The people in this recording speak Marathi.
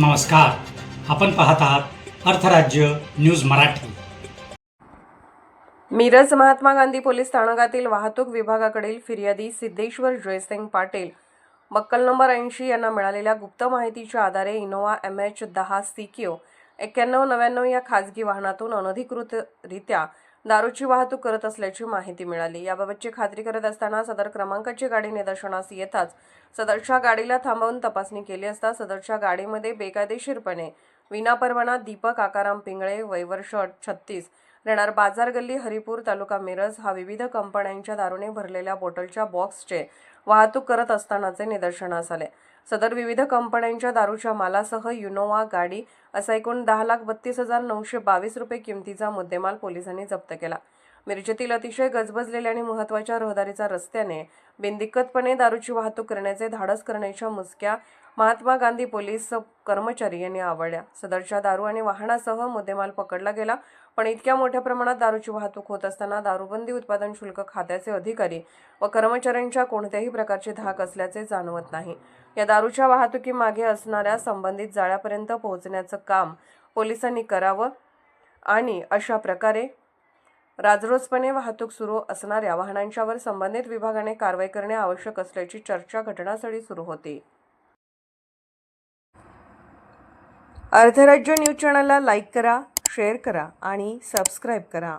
नमस्कार. आपण पाहत आहात अर्थराज्य न्यूज मराठी. मिरज महात्मा गांधी पोलीस स्थानकातील वाहतूक विभागाकडील फिर्यादी सिद्धेश्वर जयसिंग पाटील. बक्कल नंबर ऐंशी यांना मिळालेल्या गुप्त माहितीच्या आधारे इनोवा एम एच दहा सी क्यू एक्क्याण्णव नव्याण्णव या खाजगी वाहनातून अनधिकृतरित्या दारूची वाहतूक करत असल्याची माहिती मिळाली. याबाबतची खात्री करत असताना सदर क्रमांकाची गाडी निदर्शनास येताच सदरच्या गाडीला थांबवून तपासणी केली असता सदरच्या गाडीमध्ये बेकायदेशीरपणे विनापरवाना दीपक आकाराम पिंगळे वयवर्ष छत्तीस रेणार बाजार गल्ली हरिपूर तालुका मिरज हा विविध कंपन्यांच्या दारूने भरलेल्या बॉटलच्या बॉक्सचे वाहतूक करत असतानाचे निदर्शनास आले. सदर विविध कंपन्यांच्या दारूच्या मालासह युनोवा गाडी असा एकूण दहा लाख बत्तीस हजार नऊशे बावीस रुपये किमतीचा मुद्देमाल पोलिसांनी जप्त केला. मिरजेतील अतिशय गजबजलेल्या आणि महत्त्वाच्या रहदारीचा रस्त्याने बिनदिक्कतपणे दारूची वाहतूक करण्याचे धाडस करण्याच्या मुसक्या महात्मा गांधी पोलीस कर्मचारी यांनी आवडल्या. सदरच्या दारू आणि वाहनासह मुद्देमाल पकडला गेला पण इतक्या मोठ्या प्रमाणात दारूची वाहतूक होत असताना दारूबंदी उत्पादन शुल्क खात्याचे अधिकारी व कर्मचाऱ्यांच्या कोणत्याही प्रकारची धाक असल्याचे जाणवत नाही. या दारूच्या वाहतुकीमागे असणाऱ्या संबंधित जाळ्यापर्यंत पोहोचण्याचं काम पोलिसांनी करावं आणि अशा प्रकारे राजरोजपणे वाहतूक सुरू असणाऱ्या वाहनांच्यावर संबंधित विभागाने कारवाई करणे आवश्यक असल्याची चर्चा घटनास्थळी सुरू होती. अर्धराज्य न्यूज चॅनलला लाईक करा शेअर करा आणि सबस्क्राईब करा.